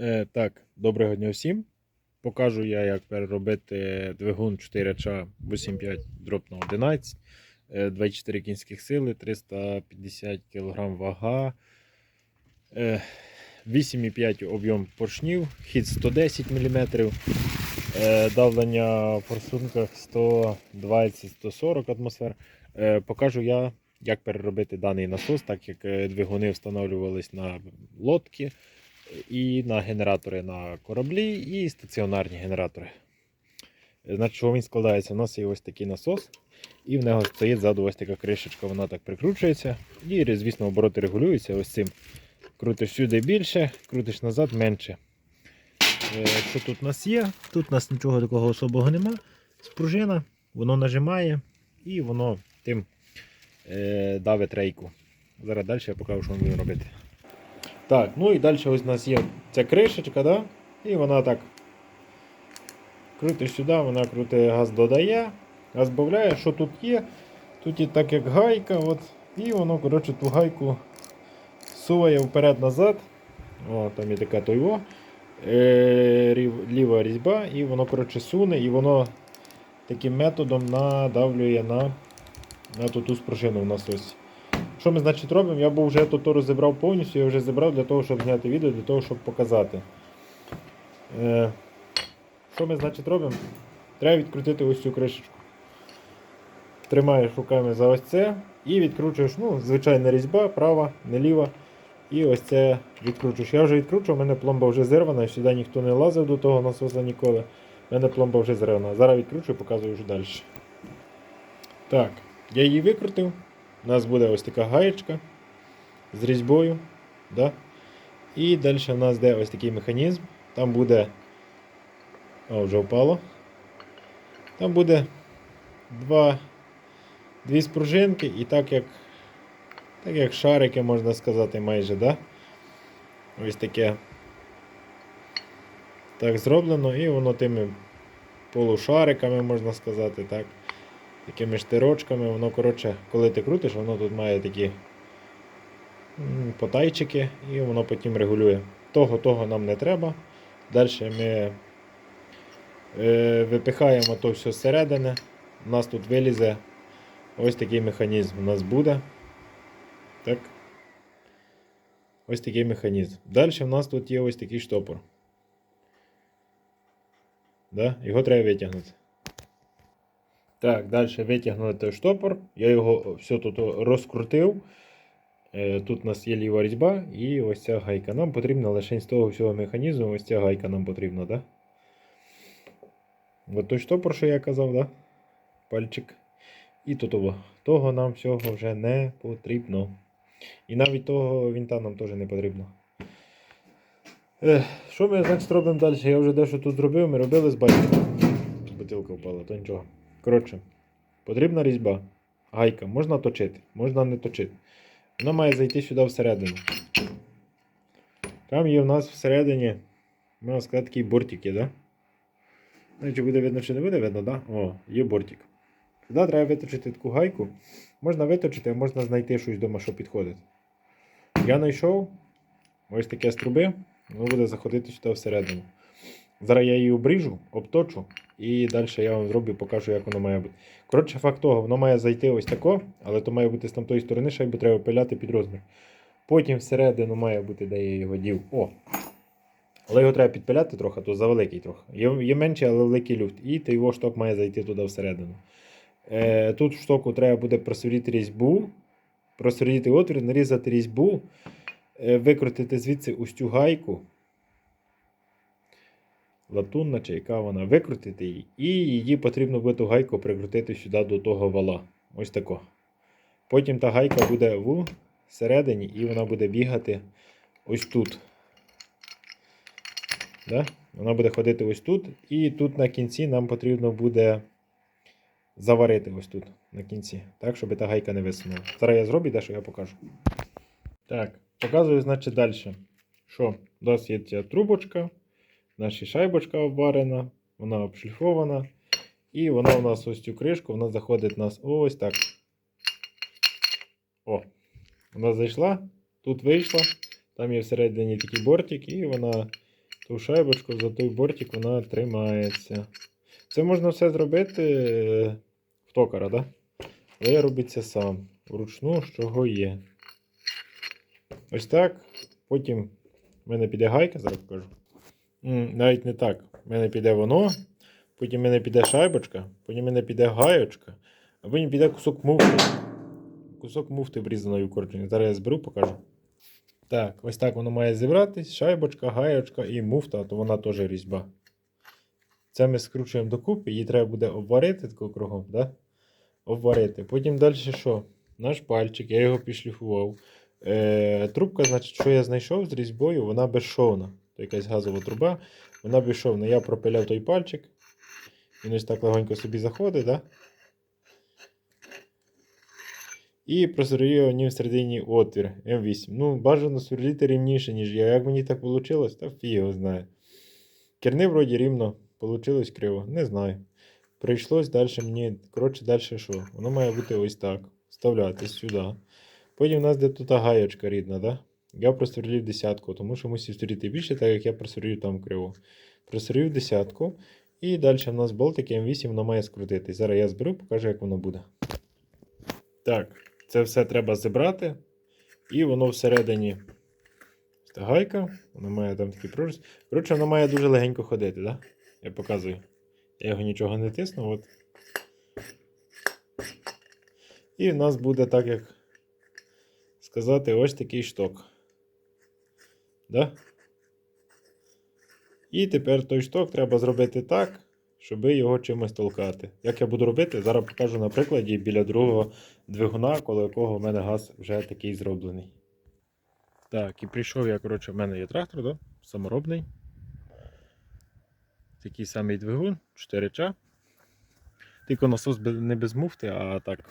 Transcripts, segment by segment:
Е, так, доброго дня всім. Покажу я, як переробити двигун 4Ч 85 дроп на 11, е, 24 кінських сили, 350 кг вага, е, 8,5 об'єм поршнів, хід 110 мм, е, давлення в форсунках 120-140 атмосфер. Е, покажу я, як переробити даний насос, так як е, двигуни встановлювались на лодки і на генератори на кораблі, і стаціонарні генератори. Значить, що він складається? У нас є ось такий насос, і в нього стоїть ззаду ось така кришечка, вона так прикручується. І, звісно, обороти регулюються ось цим. Крутиш сюди більше, крутиш назад менше. Е, Що тут у нас є? Тут у нас нічого такого особого нема. Спружина, воно нажимає і воно тим е, давить рейку. Зараз далі я покажу, що ми будемо робити. Так, ну і далі ось у нас є ця кришечка, да? і вона так крутиш сюди, вона крутить газ додає, газ збавляє, що тут є. Тут є так як гайка, от, і воно коротше, ту гайку суває вперед-назад. О, там є така тойво. Е, ліва різьба, і воно коротше, суне, і воно таким методом надавлює на, на ту, спружину в насосі. Що ми значить робимо? Я був вже тут розібрав повністю, я вже зібрав для того, щоб зняти відео, для того, щоб показати. Е, що ми значить робимо? Треба відкрутити ось цю кришечку. Тримаєш руками за ось це і відкручуєш, ну, звичайна різьба, права, не ліва. І ось це відкручуєш. Я вже відкручував, у мене пломба вже зірвана, сюди ніхто не лазив до того насоса ніколи. У мене пломба вже зірвана. Зараз відкручую і показую вже далі. Так, я її викрутив. У нас буде ось така гаєчка з різьбою. Да? І далі у нас йде ось такий механізм. Там буде. О, вже впало. Там буде два, дві спружинки і так як так як шарики, можна сказати, майже, да? Ось таке. Так зроблено, і воно тими полушариками, можна сказати, так такими штирочками, воно, коротше, коли ти крутиш, воно тут має такі потайчики і воно потім регулює. Того, того нам не треба. Далі ми е, випихаємо то все зсередини. У нас тут вилізе ось такий механізм у нас буде. Так. Ось такий механізм. Далі в нас тут є ось такий штопор. Да? Його треба витягнути. Так, далі витягнули той штопор. Я його все тут розкрутив. Е, Тут у нас є ліва різьба і ось ця гайка. Нам потрібна лише з того всього механізму, ось ця гайка нам потрібна, да? От той штопор, що я казав, да? Пальчик. І тут того. Нам всього вже не потрібно. І навіть того вінта нам теж не потрібно. Ех, що ми значить робимо далі? Я вже дещо тут зробив, ми робили з байком. Бутилка впала, то нічого. Коротше, потрібна різьба. Гайка. Можна точити, можна не точити. Вона має зайти сюди всередину. Там є в нас всередині, можна сказати, такий бортик є, да? Ну, чи буде видно, чи не буде видно, да? О, є бортик. Сюди треба виточити таку гайку. Можна виточити, а можна знайти щось вдома, що підходить. Я знайшов ось таке з труби, воно буде заходити сюди всередину. Зараз я її обріжу, обточу і далі я вам зроблю, покажу, як воно має бути. Коротше, факт того, воно має зайти ось тако, але то має бути з тамтої сторони, шайбу треба пиляти під розмір. Потім всередину має бути, де я його дів. О! Але його треба підпиляти трохи, то завеликий трохи. Є, є менший, але великий люфт. І той його шток має зайти туди всередину. Е, тут в штоку треба буде просвірити різьбу, просвірити отвір, нарізати різьбу, е, викрутити звідси ось цю гайку. Латунна чи яка вона, викрутити її. І її потрібно буде ту гайку прикрутити сюди до того вала. Ось тако. Потім та гайка буде в середині і вона буде бігати ось тут. Да? Вона буде ходити ось тут. І тут на кінці нам потрібно буде заварити ось тут на кінці, так, щоб та гайка не висунула. Зараз я зроблю, дещо я покажу. Так, показую, значить, далі. Що? У нас є ця трубочка, наша шайбочка обварена, вона обшліфована. І вона у нас ось цю кришку, вона заходить у нас ось так. О, вона зайшла, тут вийшла, там є всередині такий бортик, і вона ту шайбочку за той бортик вона тримається. Це можна все зробити е, в токара, да? Але я роблю це сам. Вручну, з чого є. Ось так. Потім в мене піде гайка, зараз покажу. Навіть не так. В мене піде воно, потім в мене піде шайбочка, потім в мене піде гаєчка, а потім піде кусок муфти. Кусок муфти обрізаної укордженої. Зараз я зберу, покажу. Так, ось так воно має зібратись. Шайбочка, гаєчка і муфта, то вона теж різьба. Це ми скручуємо докупи, її треба буде обварити тако кругом, да? Обварити. Потім далі що? Наш пальчик, я його підшліфував. Е, трубка, значить, що я знайшов з різьбою, вона безшовна. То якась газова труба, вона безшовна. Я пропиляв той пальчик. Він ось так легонько собі заходить, да? І просверлив ним всередині отвір М8. Ну, бажано сверлити рівніше, ніж я. Як мені так вийшло, та фі його знає. Керни вроді рівно, вийшло криво, не знаю. Прийшлось далі мені, коротше, далі що? Воно має бути ось так. Вставлятись сюди. Потім у нас де тут гаєчка рідна, да? Я просверлив десятку, тому що мусив стріти більше, так як я просверлив там криво. Просверлив десятку. І далі в нас болтик М8 воно має скрутитись. Зараз я зберу, покажу, як воно буде. Так, це все треба зібрати. І воно всередині. Та гайка, вона має там такий проріз. Коротше, вона має дуже легенько ходити, да? Я показую. Я його нічого не тисну. От. І в нас буде так, як сказати, ось такий шток. Да? І тепер той шток треба зробити так, щоб його чимось толкати. Як я буду робити, зараз покажу на прикладі біля другого двигуна, коло якого в мене газ вже такий зроблений. Так, і прийшов я, коротше, в мене є трактор, да? саморобний. Такий самий двигун, 4 ча. Тільки насос не без муфти, а так.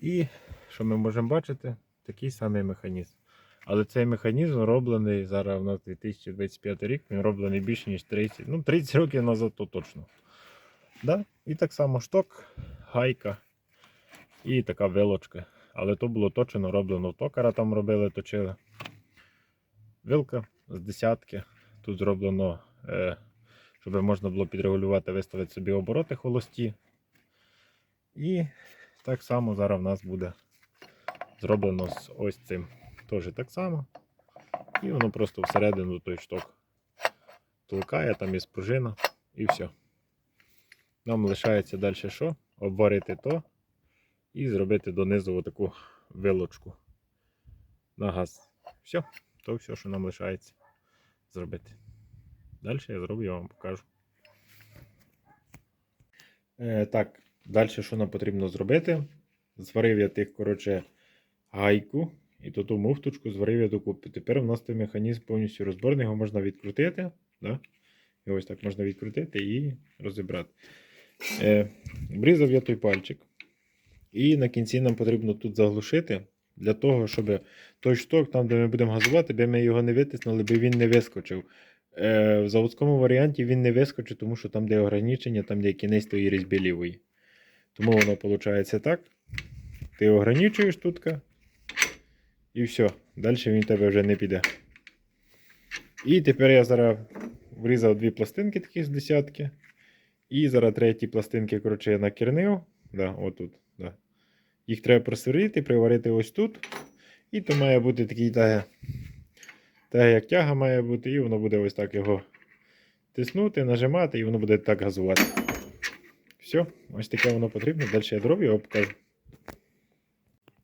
І що ми можемо бачити? Такий самий механізм. Але цей механізм роблений зараз у нас 2025 рік, він роблений більше, ніж 30, ну 30 років назад, то точно. Да? І так само шток, гайка і така вилочка. Але то було точно роблено токара там робили, точили. Вилка з десятки. Тут зроблено, е, щоб можна було підрегулювати, виставити собі обороти холості. І так само зараз в нас буде зроблено з ось цим. Теж так само. І воно просто всередину той шток толкає, там є спружина і все. Нам лишається далі що? Обварити то і зробити донизу таку вилочку на газ. Все, то все, що нам лишається зробити. Далі я зроблю, я вам покажу. Е, так, далі що нам потрібно зробити? Зварив я тих, коротше, гайку і ту ту муфточку зварив я докупи. Тепер у нас той механізм повністю розборний, його можна відкрутити. Да? І ось так можна відкрутити і розібрати. Е, Брізав я той пальчик. І на кінці нам потрібно тут заглушити, для того, щоб той шток, там, де ми будемо газувати, би ми його не витиснули, би він не вискочив. Е, в заводському варіанті він не вискочить, тому що там, де ограничення, там, де кінець тої різьби лівої. Тому воно виходить так. Ти ограничуєш тутка. І все. Далі він тебе вже не піде. І тепер я зараз врізав дві пластинки такі з десятки. І зараз треті пластинки, коротше, я накернив. Да, отут, да. Їх треба просверлити, приварити ось тут. І то має бути такий так, так як тяга має бути, і воно буде ось так його тиснути, нажимати, і воно буде так газувати. Все, ось таке воно потрібно. Далі я дроблю, його покажу.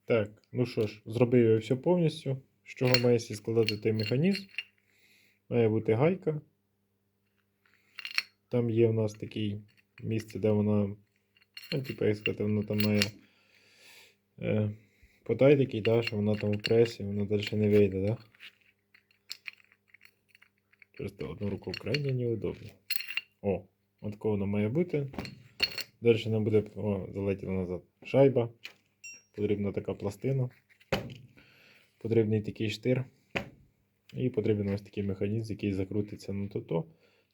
Так, ну що ж, зробив я все повністю. З чого має складати той механізм? Має бути гайка. Там є в нас таке місце, де вона, ну, типу, як сказати, вона там має е, подай такий, да, що вона там у пресі, вона далі не вийде, да? Просто одну руку крайне неудобно. О, от воно має бути. Далі нам буде. О, залетіло назад. Шайба. Потрібна така пластина. Потрібний такий штир. І потрібен ось такий механізм, який закрутиться на то-то.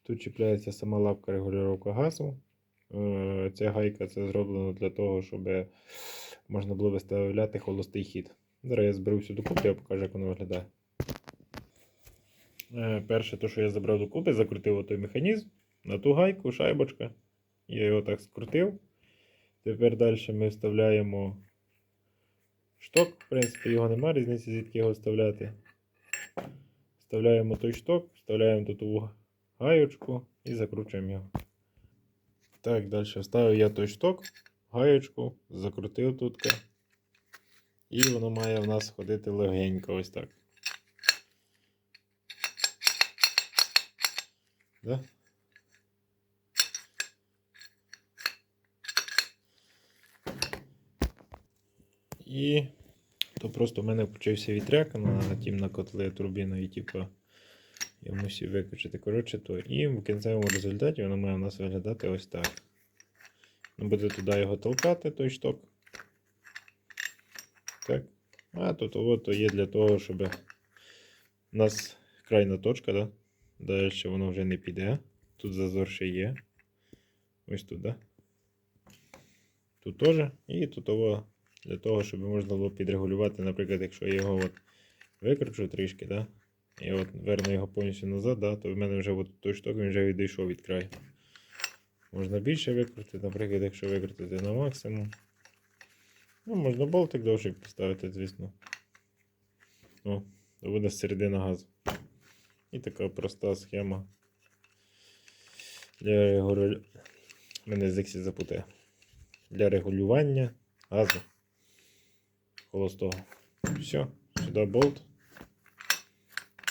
Тут чіпляється сама лапка регулювання газу. Е, Ця гайка це зроблено для того, щоб можна було виставляти холостий хід. Зараз я зберу всю докупу, я покажу, як воно виглядає. Е, Перше, то, що я забрав до купи, закрутив той механізм на ту гайку, шайбочка. Я його так скрутив. Тепер далі ми вставляємо шток. В принципі, його немає різниці, звідки його вставляти. Вставляємо той шток, вставляємо тут ту гаєчку і закручуємо його. Так, далі вставив я той шток, гаєчку, закрутив тут. І воно має в нас ходити легенько ось так. Да? І то просто в мене включився вітряк на тім на котли турбіною, типу, я мусив виключити. Коротше, то і в кінцевому результаті воно має у нас виглядати ось так. Ну, буде туди його толкати, той шток. Так. А тут от то є для того, щоб у нас крайна точка, да? Далі воно вже не піде. Тут зазор ще є. Ось тут? Тут теж. І тут того для того, щоб можна було підрегулювати, наприклад, якщо я його от викручу трішки, да? і от верну його повністю назад, да? то в мене вже от той шток він вже відійшов від краю. Можна більше викрутити, наприклад, якщо викрутити на максимум. Ну, можна болтик довший поставити, звісно. О, то буде середина газу. І така проста схема. Для регулю... Мене запутає. Для регулювання газу холостого. Все, сюди болт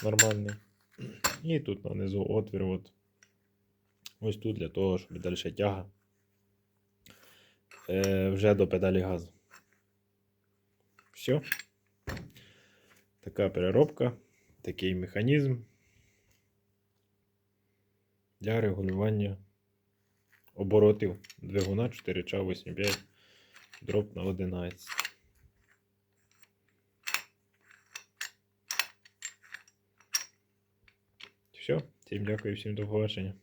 нормальний. І тут нанизу отвір. От. Ось тут для того, щоб далі тяга е, вже до педалі газу. Все. Така переробка, такий механізм для регулювання оборотів двигуна 4 ч 85 дроп на 11. Все, всім дякую, всім до побачення.